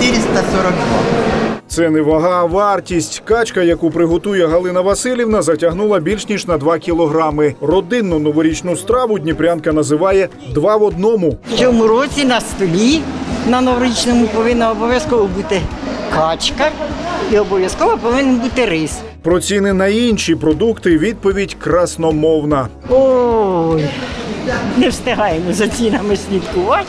442. Це не вага, а вартість. Качка, яку приготує Галина Васильівна, затягнула більш ніж на 2 кілограми. Родинну новорічну страву дніпрянка називає два в одному. В цьому році на столі на новорічному повинна обов'язково бути качка і обов'язково повинен бути рис. Про ціни на інші продукти відповідь красномовна. Ой, не встигаємо за цінами слідкувати.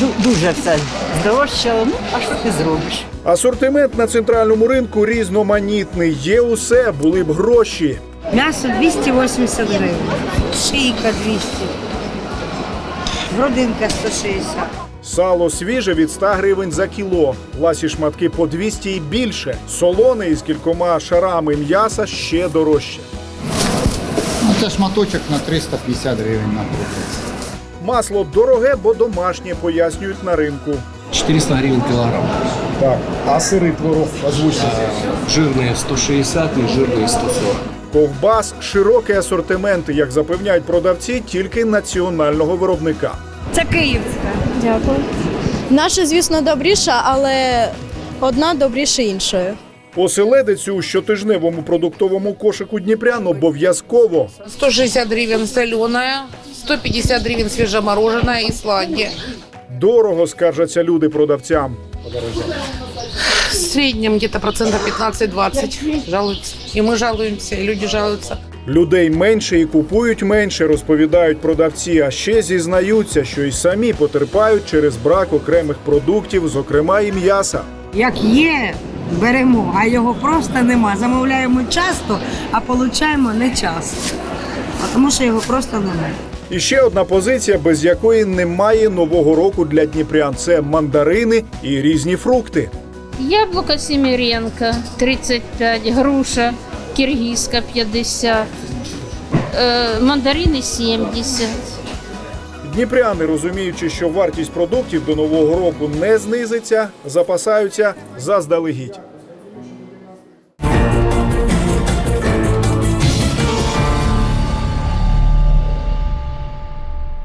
Ду- Дуже все здорожчало, ну а що ти зробиш? Асортимент на центральному ринку різноманітний. Є усе, були б гроші. М'ясо 280 гривень, шийка 200, родинка 160. Сало свіже від 100 гривень за кіло. Ласі шматки по 200 і більше. Солоне із кількома шарами м'яса ще дорожче. Ну, це шматочок на 350 гривень, наприклад. Масло дороге, бо домашнє, пояснюють на ринку. 400 гривен килограмм. Так, а сири творог озвучте. Жирные 160, нежирные 140. Ковбас широкий асортимент, як запевняють продавці, тільки національного виробника. Це київська. Дякую. Наша, звісно, добріша, але одна добріше іншої. Оселедицю у щотижневому продуктовому кошику Дніпрян обов'язково. 160 гривен соленая, 150 гривен свежемороженое и сладкие. Дорого скаржаться люди продавцям. В среднем где-то процентов 15-20 жалуются. И мы жалуемся, и люди жалуются. Людей менше і купують менше, розповідають продавці. А ще зізнаються, що й самі потерпають через брак окремих продуктів, зокрема і м'яса. Як є, беремо, а його просто нема. Замовляємо часто, а получаємо не часто. А Тому що його просто немає. І ще одна позиція, без якої немає нового року для дніпрян це мандарини і різні фрукти. Яблуко Сіміренко 35, груша киргизька 50, е, мандарини 70. Дніпряни, розуміючи, що вартість продуктів до нового року не знизиться, запасаються заздалегідь.